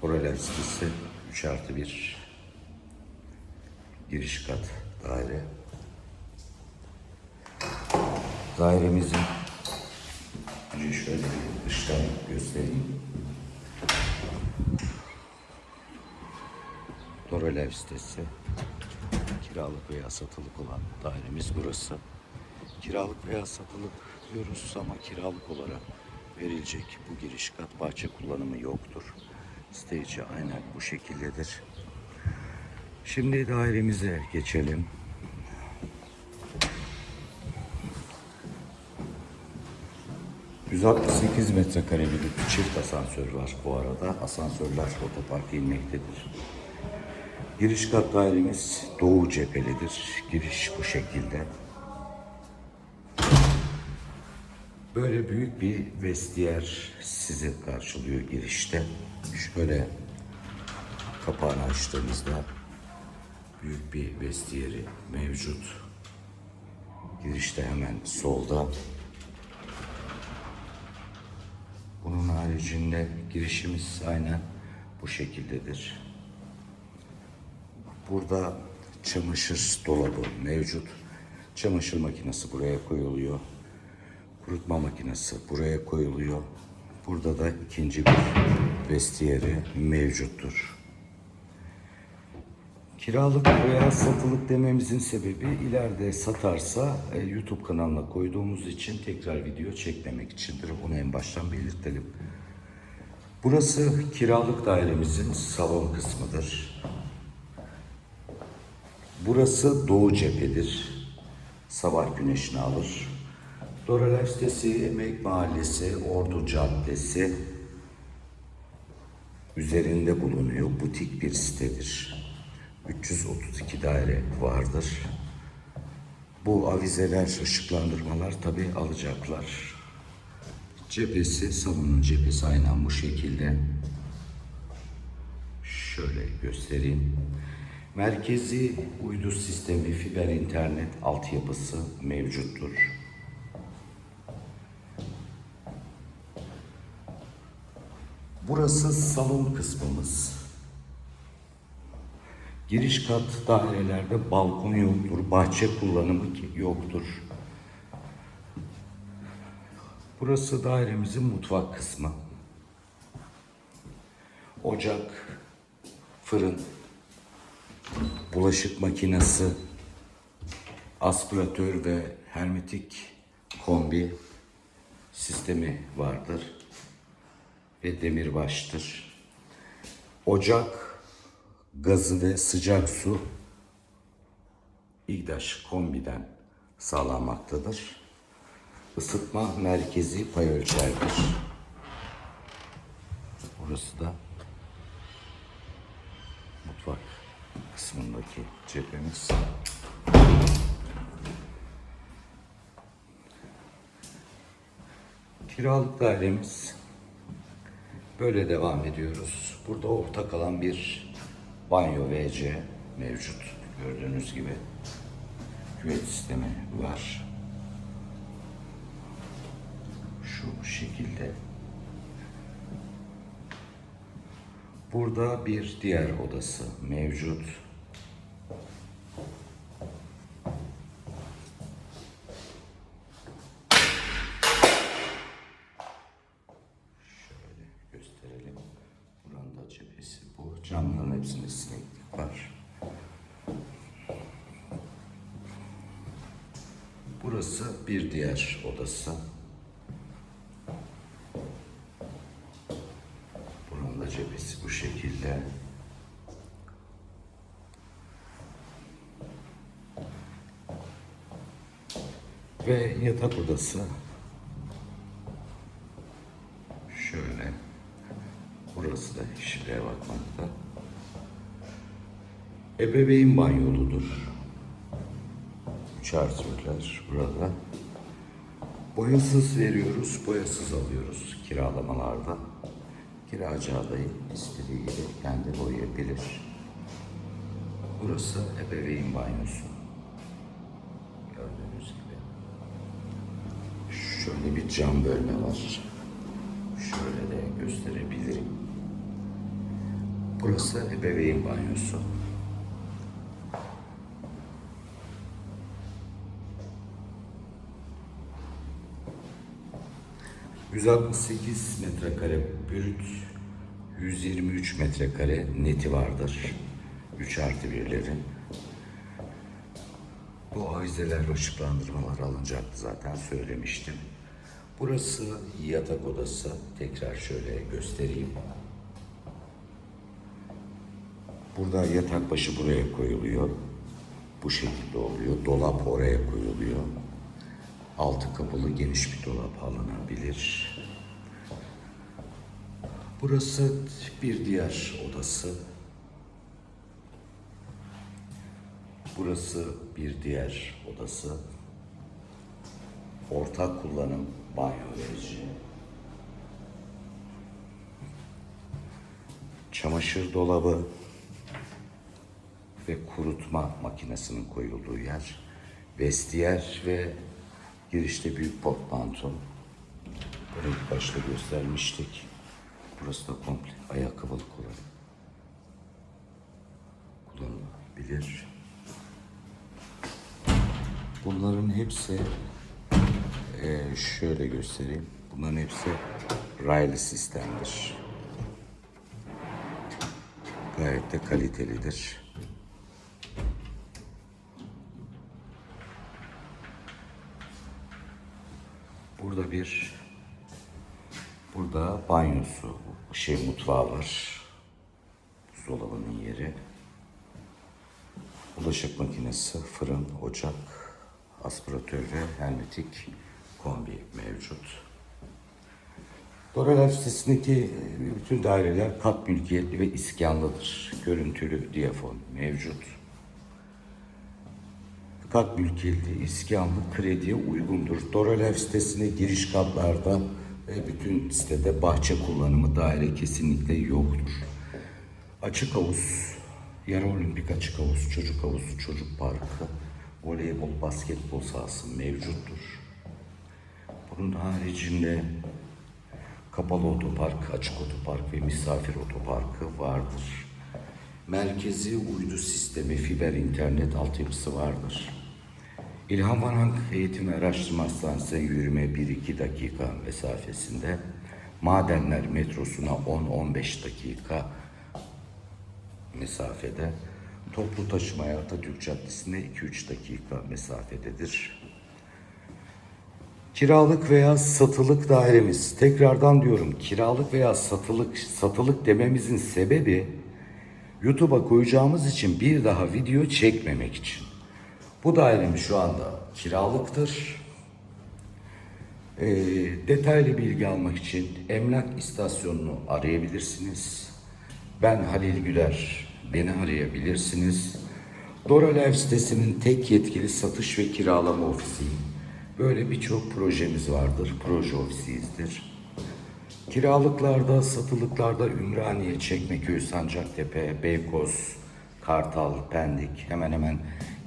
Torreler sitesi 3 artı 1 giriş kat daire. Dairemizin önce şöyle bir dıştan göstereyim. Torreler sitesi kiralık veya satılık olan dairemiz burası. Kiralık veya satılık diyoruz ama kiralık olarak verilecek bu giriş kat bahçe kullanımı yoktur. İçi aynen bu şekildedir. Şimdi dairemize geçelim. ...168 metrekarelik bir çift asansör var bu arada. Asansörler otoparka inmektedir. Giriş kat dairemiz doğu cephelidir. Giriş bu şekilde. Böyle büyük bir vestiyer sizi karşılıyor girişte. Şöyle kapağını açtığımızda büyük bir vestiyeri mevcut. Girişte hemen solda. Bunun haricinde girişimiz aynen bu şekildedir. Burada çamaşır dolabı mevcut. Çamaşır makinesi buraya koyuluyor. Kurutma makinesi buraya koyuluyor. Burada da ikinci bir vestiyeri mevcuttur. Kiralık veya satılık dememizin sebebi ileride satarsa e, YouTube kanalına koyduğumuz için tekrar video çekmemek içindir. Bunu en baştan belirtelim. Burası kiralık dairemizin salon kısmıdır. Burası doğu cephedir. Sabah güneşini alır. Doralar sitesi, Emek Mahallesi, Ordu Caddesi üzerinde bulunuyor. Butik bir sitedir. 332 daire vardır. Bu avizeler, ışıklandırmalar tabi alacaklar. Cephesi, salonun cephesi aynen bu şekilde. Şöyle göstereyim. Merkezi uydu sistemi, fiber internet altyapısı mevcuttur. Burası salon kısmımız. Giriş kat dairelerde balkon yoktur, bahçe kullanımı yoktur. Burası dairemizin mutfak kısmı. Ocak, fırın, bulaşık makinesi, aspiratör ve hermetik kombi sistemi vardır ve demirbaştır. Ocak, gazı ve sıcak su İGDAŞ kombiden sağlanmaktadır. Isıtma merkezi pay ölçerdir. Burası da mutfak kısmındaki cephemiz. Kiralık dairemiz böyle devam ediyoruz. Burada ortak alan bir banyo WC mevcut. Gördüğünüz gibi küvet sistemi var. Şu şekilde. Burada bir diğer odası mevcut. Şöyle gösterelim. Buranın da cephesi bu. Camların hepsinde sineklik var. Burası bir diğer odası. Buranın da cephesi bu şekilde. Ve yatak odası şöyle. Burası da kişiliğe bakmakta. Ebeveyn banyoludur. Üç artırlar burada. Boyasız veriyoruz, boyasız alıyoruz kiralamalarda. Kiracı adayı istediği gibi kendi boyayabilir. Burası ebeveyn banyosu. Gördüğünüz gibi. Şöyle bir cam bölme var. Şöyle de gösterebilirim. Burası ebeveyn banyosu. ...168 metrekare brüt, 123 metrekare neti vardır. 3 artı birleri. Bu avizeler, ışıklandırmalar alınacaktı zaten söylemiştim. Burası yatak odası. Tekrar şöyle göstereyim. Burada yatak başı buraya koyuluyor. Bu şekilde oluyor. Dolap oraya koyuluyor. Altı kapılı geniş bir dolap alınabilir. Burası bir diğer odası. Burası bir diğer odası. Ortak kullanım banyo verici. Çamaşır dolabı ve kurutma makinesinin koyulduğu yer. Vestiyer ve girişte büyük portmanto. Bunu ilk başta göstermiştik. Burası da komple ayakkabılık olan. Kullanılabilir. Bunların hepsi eee, şöyle göstereyim. Bunların hepsi raylı sistemdir. Gayet de kalitelidir. Burada bir burada banyosu, şey mutfağı var. Buzdolabının yeri. Bulaşık makinesi, fırın, ocak, aspiratör ve hermetik kombi mevcut. Doralar sitesindeki e, bütün daireler kat mülkiyetli ve iskanlıdır. Görüntülü diyafon mevcut. Kat mülkiyetli, iskanlı, krediye uygundur. Doralev sitesine giriş katlarda ve bütün sitede bahçe kullanımı daire kesinlikle yoktur. Açık havuz, yarı olimpik açık havuz, çocuk havuzu, çocuk parkı, voleybol, basketbol sahası mevcuttur. Bunun haricinde kapalı otopark, açık otopark ve misafir otoparkı vardır. Merkezi uydu sistemi, fiber internet altyapısı vardır. İlhan Van Eğitim Araştırma Hastanesi'ne yürüme 1-2 dakika mesafesinde. Madenler metrosuna 10-15 dakika mesafede. Toplu taşımaya Atatürk Caddesi'ne 2-3 dakika mesafededir. Kiralık veya satılık dairemiz. Tekrardan diyorum kiralık veya satılık satılık dememizin sebebi YouTube'a koyacağımız için bir daha video çekmemek için. Bu dairemiz şu anda kiralıktır. Ee, detaylı bilgi almak için emlak istasyonunu arayabilirsiniz. Ben Halil Güler, beni arayabilirsiniz. Doralev sitesinin tek yetkili satış ve kiralama ofisiyim. Böyle birçok projemiz vardır, proje ofisiyizdir. Kiralıklarda, satılıklarda Ümraniye, Çekmeköy, Sancaktepe, Beykoz, Kartal, Pendik hemen hemen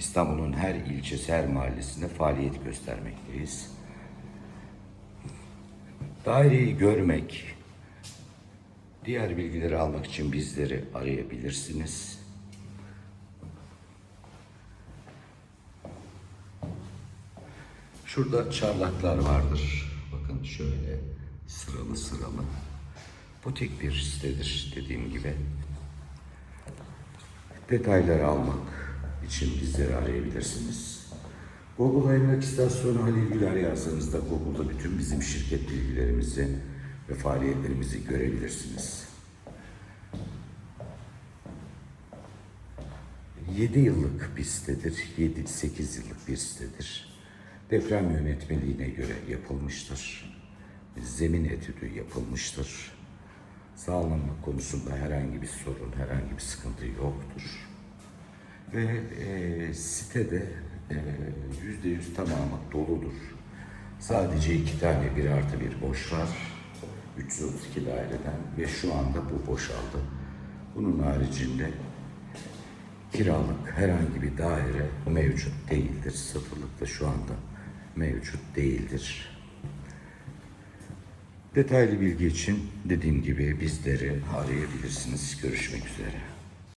İstanbul'un her ilçesi, her mahallesinde faaliyet göstermekteyiz. Daireyi görmek, diğer bilgileri almak için bizleri arayabilirsiniz. Şurada çarlaklar vardır. Bakın şöyle sıralı sıralı. Butik bir sitedir dediğim gibi. Detayları almak için bizleri arayabilirsiniz. Google Emlak İstasyonu Halil Güler yazsanızda Google'da bütün bizim şirket bilgilerimizi ve faaliyetlerimizi görebilirsiniz. 7 yıllık bir sitedir, 7-8 yıllık bir sitedir. Deprem yönetmeliğine göre yapılmıştır. Zemin etüdü yapılmıştır. Sağlamlık konusunda herhangi bir sorun, herhangi bir sıkıntı yoktur. Ve e, sitede e, yüzde yüz tamamı doludur. Sadece iki tane bir artı bir boş var. 332 daireden ve şu anda bu boşaldı. Bunun haricinde kiralık herhangi bir daire mevcut değildir. Sıfırlıkta şu anda mevcut değildir. Detaylı bilgi için dediğim gibi bizleri arayabilirsiniz. Görüşmek üzere.